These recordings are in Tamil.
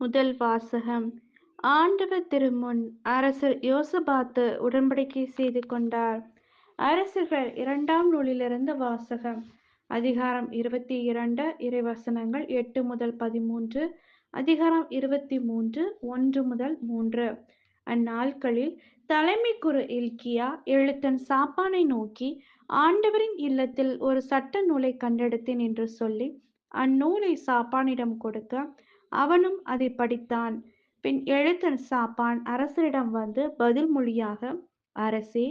முதல் வாசகம். ஆண்டவர் திருமுன் அரசர் யோசபாத்து உடன்படிக்கை செய்து கொண்டார். அரசர்கள் இரண்டாம் நூலிலிருந்து வாசகம். அதிகாரம் இருபத்தி இரண்டு இறைவசனங்கள் எட்டு முதல் பதிமூன்று அதிகாரம் இருபத்தி மூன்று ஒன்று முதல் மூன்று. அந்நாட்களில் தலைமை குரு இல்கியா எழுத்தன் சாப்பானை நோக்கி ஆண்டவரின் இல்லத்தில் ஒரு சட்ட நூலை கண்டெடுத்தேன் என்று சொல்லி அந்நூலை சாப்பானிடம் கொடுக்க அவனும் அதை படித்தான். பின் எழுத்தன் சாப்பான் அரசரிடம் வந்து பதில் மொழியாக அரசே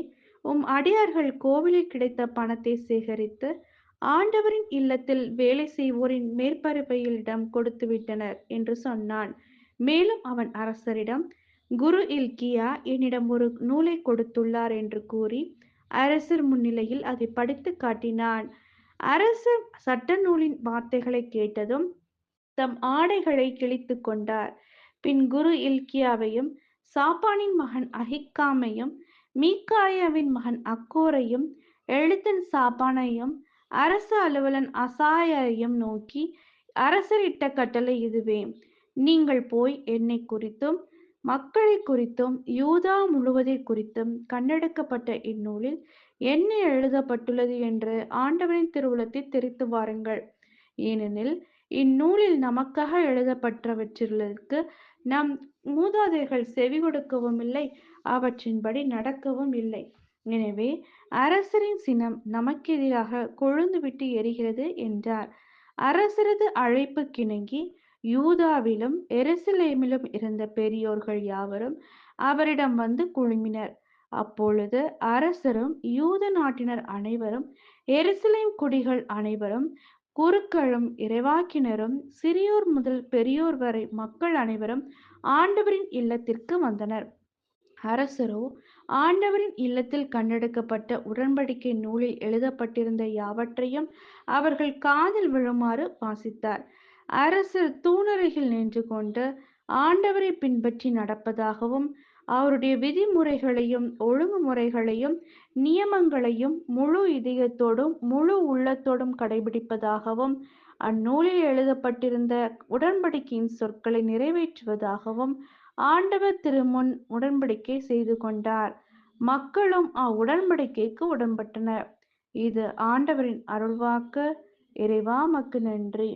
உம் அடியார்கள் கோவிலில் கிடைத்த பணத்தை சேகரித்து ஆண்டவரின் இல்லத்தில் வேலை செய்வோரின் மேற்பரப்பையிடம் கொடுத்து விட்டனர் என்று சொன்னான். மேலும் அவன் அரசரிடம் குரு இல்கியா என்னிடம் ஒரு நூலை கொடுத்துள்ளார் என்று கூறி அரசர் முன்னிலையில் அதை படித்து காட்டினான். அரசர் சட்ட நூலின் வார்த்தைகளை கேட்டதும் தம் ஆடைகளை கிழித்து கொண்டார். பின் குரு இல்கியாவையும் சாப்பானின் மகன் அஹிக்காமையும் மீக்காயாவின் மகன் அக்கோரையும் எழுத்தன் சாப்பானையும் அரசு அலுவலன் அசாயரையும் நோக்கி அரசரிட்ட கட்டளை இதுவே. நீங்கள் போய் என்னை குறித்தும் மக்களை குறித்தும் யூதா முழுவதை குறித்தும் கண்டெடுக்கப்பட்ட இந்நூலில் என்ன எழுதப்பட்டுள்ளது என்று ஆண்டவனின் திருவுளத்தை தெரித்து வாருங்கள். ஏனெனில் இந்நூலில் நமக்காக எழுதப்பட்டவற்றிற்கு நம் மூதாதைகள் செவி கொடுக்கவும் இல்லை அவற்றின்படி நடக்கவும் இல்லை. எனவே அரசரின் சினம் நமக்கெதிராக கொழுந்துவிட்டு எரிகிறது என்றார். அரசரது அழைப்பு கிணங்கி யூதாவிலும் எருசலேமிலும் இருந்த பெரியோர்கள் யாவரும் அவரிடம் வந்து குழுமினர். அப்பொழுது அரசரும் யூத நாட்டினர் அனைவரும் எருசலேம் குடிகள் அனைவரும் குருக்களும் இறைவாக்கினரும் சிறியோர் முதல் பெரியோர் வரை மக்கள் அனைவரும் ஆண்டவரின் இல்லத்திற்கு வந்தனர். அரசரோ ஆண்டவரின் இல்லத்தில் கண்டெடுக்கப்பட்ட உடன்படிக்கை நூலில் எழுதப்பட்டிருந்த யாவற்றையும் அவர்கள் காதில் விழுமாறு வாசித்தார். அரசர் தூணருகில் நின்று கொண்டு ஆண்டவரை பின்பற்றி நடப்பதாகவும் அவருடைய விதிமுறைகளையும் ஒழுங்குமுறைகளையும் நியமங்களையும் முழு இதயத்தோடும் முழு உள்ளத்தோடும் கடைபிடிப்பதாகவும் அந்நூலில் எழுதப்பட்டிருந்த உடன்படிக்கையின் சொற்களை நிறைவேற்றுவதாகவும் ஆண்டவர் திருமுன் உடன்படிக்கை செய்து கொண்டார். மக்களும் அவ்வுடன்படிக்கைக்கு உடன்பட்டனர். இது ஆண்டவரின் அருள்வாக்கு. இறைவா மக்கு நன்றி.